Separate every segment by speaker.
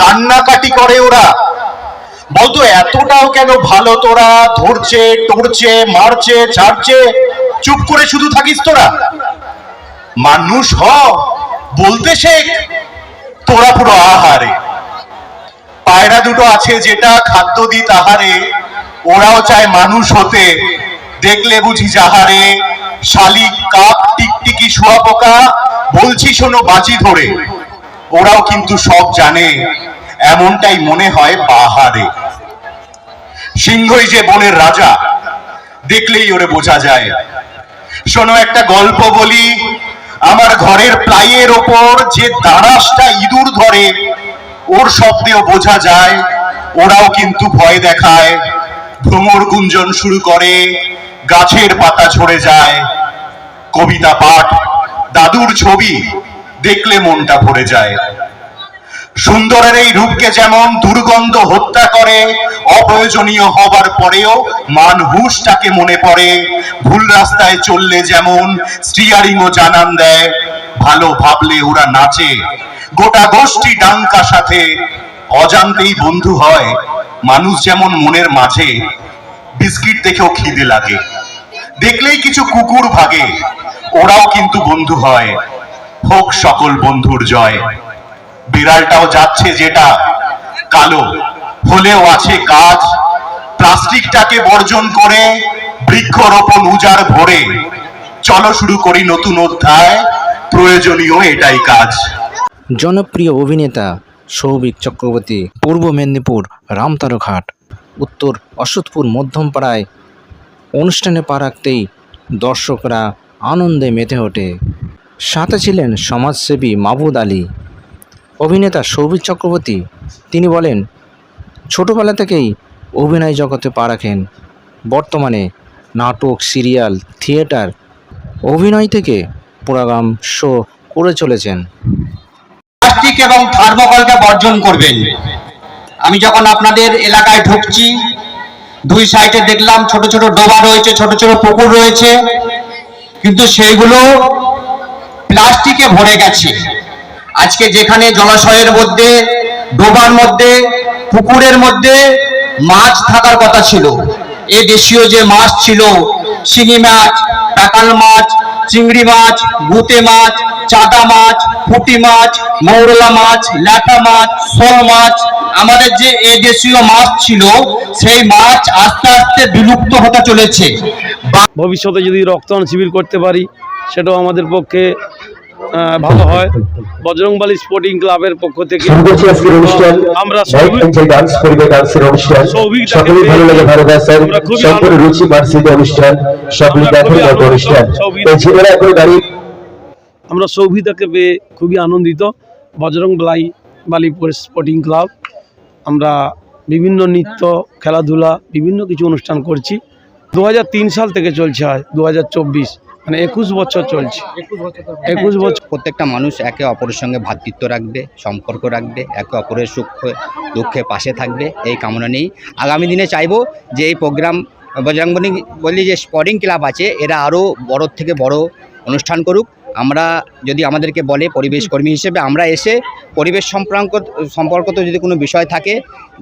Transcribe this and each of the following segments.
Speaker 1: কান্নাকাটি করে ওরা। বলতো, এতটাও কেন ভালো তোরা? ধরছে, টরছে, মারছে, ছাড়ছে, চুপ করে শুধু থাকিস তোরা। মানুষ হ, বলতে শেখ, তোরা পুরো আহারে। পায়রা দুটো আছে যেটা খাদ্য দি তাহারে, ওরাও চায় মানুষ হতে। দেখলে বুঝি যাহারে শালিক কাক টিকটিকি শুয়াপোকা বলছি শোনো বাজি ধরে। ওরাও কিন্তু সব জানে। এমনটাই মনে হয় পাহাড়ে। সিংহই যে বনের রাজা, দেখলেই ওরে বোঝা যায়। শোনো, একটা গল্প বলি। আমার ঘরের প্লাইয়ের ওপর যে দাঁড়াসটা ইঁদুর ধরে, ওর শব্দেও বোঝা যায়, ওরাও কিন্তু ভয় দেখায়। ভ্রমর গুঞ্জন শুরু করে, গাছের পাতা ঝরে যায়। কবিতা পাঠ, দাদুর ছবি দেখলে মনটা ভরে যায়। সুন্দরের এই রূপকে যেমন দুর্গন্ধ হত্যা করে, অপ্রয়োজনীয় হবার পরেও মানহুস তাকে মনে পড়ে। ভুল রাস্তায় চললে যেমন স্টিয়ারিংও জানান দেয়, ভালো ভাবলে ওরা নাচে। গোটা গোষ্ঠী ডাঙ্কা সাথে। অজান্তেই বন্ধু হয় মানুষ যেমন মনের মাঝে, বিস্কিট দেখেও খিদে লাগে। দেখলেই কিছু কুকুর ভাগে, ওরাও কিন্তু বন্ধু হয়। হোক সকল বন্ধুর জয়। বিড়ালটাও যাচ্ছে যেটা কালো। হলেও আছে কাজ। প্লাস্টিকটাকে বর্জন করে বৃক্ষরোপণ উজাড় ভরে। চলো শুরু করি নতুন অধ্যায়। প্রয়োজনীয় এটাই কাজ।
Speaker 2: জনপ্রিয় অভিনেতা সৌভিক চক্রবর্তী, পূর্ব মেদিনীপুর, রামতারঘাট, উত্তর অসুতপুর মধ্যমপাড়ায় অনুষ্ঠানে পা রাখতেই দর্শকরা আনন্দে মেতে ওঠে। সাথে ছিলেন সমাজসেবী মাবুদ আলী। অভিনেতা সৌভিক চক্রবর্তী, তিনি বলেন, ছোটবেলা থেকেই অভিনয় জগতে পা রাখেন। বর্তমানে নাটক, সিরিয়াল, থিয়েটার, অভিনয় থেকে প্রোগ্রাম শো করে চলেছেন।
Speaker 3: প্লাস্টিক এবং থার্মোকলকে বর্জন করবেন। আমি যখন আপনাদের এলাকায় ঢুকছি, দুই সাইডে দেখলাম ছোট ছোট ডোবা রয়েছে, ছোট ছোট পুকুর রয়েছে, কিন্তু সেইগুলো প্লাস্টিকে ভরে গেছে। আজকে যেখানে জলাশয়ের মধ্যে, ডোবার মধ্যে, পুকুরের মধ্যে মাছ থাকার কথা ছিল, এ দেশীয় যে মাছ ছিল, শিঙি মাছ টাকাল মাছ, চিংড়ি মাছ, গুতে মাছ, চাদা মাছ, পুঁটি মাছ, মৌরলা মাছ, ল্যাটা মাছ, শোল মাছ, আমাদের যে এ দেশীয় মাছ ছিল, সেই মাছ আস্তে আস্তে বিলুপ্ত হতে চলেছে।
Speaker 4: ভবিষ্যতে যদি রক্তদান শিবির করতে পারি, সেটাও আমাদের পক্ষে ভালো হয়। বজরংবালী স্পোর্টিং ক্লাবের পক্ষ থেকে আমরা আমরা সৌভিতাকে পেয়ে খুবই আনন্দিত। বজরং বালাই বালিপুর স্পোর্টিং ক্লাব আমরা বিভিন্ন নৃত্য খেলাধুলা বিভিন্ন কিছু অনুষ্ঠান করছি। দু হাজার তিন সাল থেকে চলছে আজ দু মানে একুশ বছর চলছে। একুশ বছর
Speaker 5: প্রত্যেকটা মানুষ একে অপরের সঙ্গে ভ্রাতৃত্ব রাখবে সম্পর্ক রাখবে একে অপরের সুখ দুঃখে পাশে থাকবে এই কামনা নেই আগামী দিনে চাইব যে এই প্রোগ্রাম বজরংবলী বলি যে স্পোর্টিং ক্লাব আছে এরা আরও বড় থেকে বড় অনুষ্ঠান করুক। আমরা যদি আমাদেরকে বলে পরিবেশ কর্মী হিসেবে আমরা এসে পরিবেশ সম্পর্ক সম্পর্কিত যদি কোনো বিষয় থাকে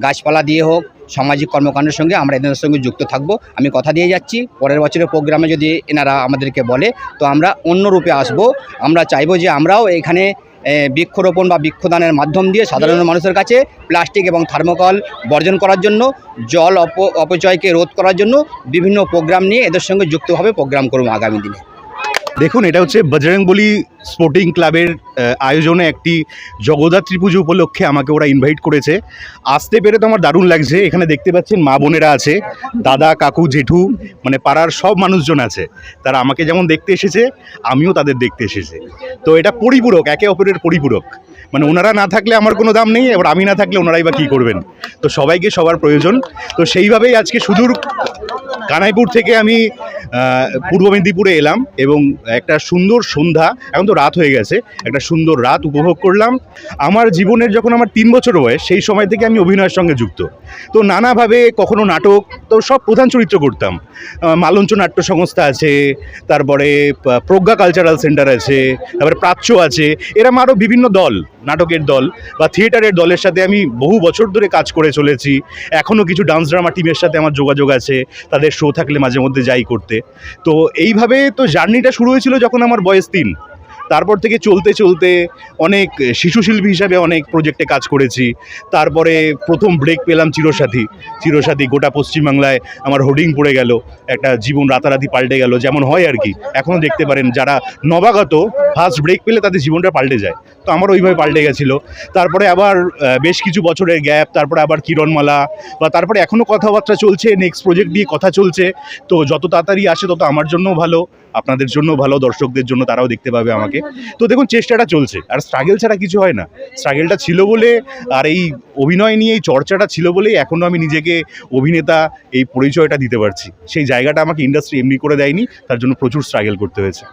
Speaker 5: গাছপালা দিয়ে হোক সামাজিক কর্মকাণ্ডের সঙ্গে আমরা এদের সঙ্গে যুক্ত থাকব। আমি কথা দিয়ে যাচ্ছি পরের বছরের প্রোগ্রামে যদি এনারা আমাদেরকে বলে তো আমরা অন্য রূপে আসব। আমরা চাইব যে আমরাও এখানে বৃক্ষরোপণ বা বৃক্ষদানের মাধ্যম দিয়ে সাধারণ মানুষের কাছে প্লাস্টিক এবং থার্মোকল বর্জন করার জন্য জল অপ অপচয়কে রোধ করার জন্য বিভিন্ন প্রোগ্রাম নিয়ে এদের সঙ্গে যুক্তভাবে প্রোগ্রাম করব আগামী দিনে।
Speaker 1: দেখুন, এটা হচ্ছে বজরংবলী স্পোর্টিং ক্লাবের আয়োজনে একটি জগদ্ধাত্রী পুজো উপলক্ষে আমাকে ওরা ইনভাইট করেছে। আসতে পেরে তো আমার দারুণ লাগছে। এখানে দেখতে পাচ্ছেন মা বোনেরা আছে, দাদা, কাকু, জেঠু মানে পাড়ার সব মানুষজন আছে। তারা আমাকে যেমন দেখতে এসেছে, আমিও তাদের দেখতে এসেছে। তো এটা পরিপূরক, একে অপরের পরিপূরক। মানে ওনারা না থাকলে আমার কোনো দাম নেই, এবার আমি না থাকলে ওনারাই বা কী করবেন? তো সবাইকে সবার প্রয়োজন। তো সেইভাবেই আজকে সুদূর কানাইপুর থেকে আমি পূর্ব মেদিনীপুরে এলাম এবং একটা সুন্দর সন্ধ্যা এখন তো রাত হয়ে গেছে একটা সুন্দর রাত উপভোগ করলাম। আমার জীবনের যখন আমার তিন বছর বয়স সেই সময় থেকে আমি অভিনয়ের সঙ্গে যুক্ত। তো নানাভাবে কখনো নাটক তো সব প্রধান চরিত্র করতাম। মালঞ্চ নাট্য সংস্থা আছে, তারপরে প্রজ্ঞা কালচারাল সেন্টার আছে, তারপরে প্রাচ্য আছে। এরম আরও বিভিন্ন দল, নাটকের দল বা থিয়েটারের দলের সাথে আমি বহু বছর ধরে কাজ করে চলেছি। এখনও কিছু ডান্স ড্রামা টিমের সাথে আমার যোগাযোগ আছে, তাদের শো থাকলে মাঝে মধ্যে যাই করতে। তো এইভাবে তো জার্নিটা শুরু হয়েছিল যখন আমার বয়স তিন। তারপর থেকে চলতে চলতে অনেক শিশু শিল্পী হিসাবে অনেক প্রজেক্টে কাজ করেছি। তারপরে প্রথম ব্রেক পেলাম চিরসাথী চিরসাথী গোটা পশ্চিমবাংলায় আমার হোর্ডিং পড়ে গেল, একটা জীবন রাতারাতি পাল্টে গেল, যেমন হয় আর কি। এখনও দেখতে পারেন যারা নবাগত ফার্স্ট ব্রেক পেলে তাদের জীবনটা পাল্টে যায়। তো আমার ওইভাবে পাল্টে গেছিল। তারপরে আবার বেশ কিছু বছরের গ্যাপ, তারপরে আবার কিরণমালা, বা তারপরে এখনও কথাবার্তা চলছে নেক্সট প্রজেক্ট নিয়ে কথা চলছে। তো যত তাড়াতাড়ি আসে তত আমার জন্যও ভালো, আপনাদের জন্য ভালো, দর্শকদের জন্য তারাও দেখতে পাবে আমাকে। তো দেখুন, চেষ্টাটা চলছে, আর স্ট্রাগেল ছাড়া কিছু হয় না। স্ট্রাগেলটা ছিল বলে, আর এই অভিনয় নিয়ে, এই চর্চাটা ছিল বলেই এখনও আমি নিজেকে অভিনেতা এই পরিচয়টা দিতে পারছি। সেই জায়গাটা আমাকে ইন্ডাস্ট্রি এমনি করে দেয়নি, তার জন্য প্রচুর স্ট্রাগল করতে হয়েছে।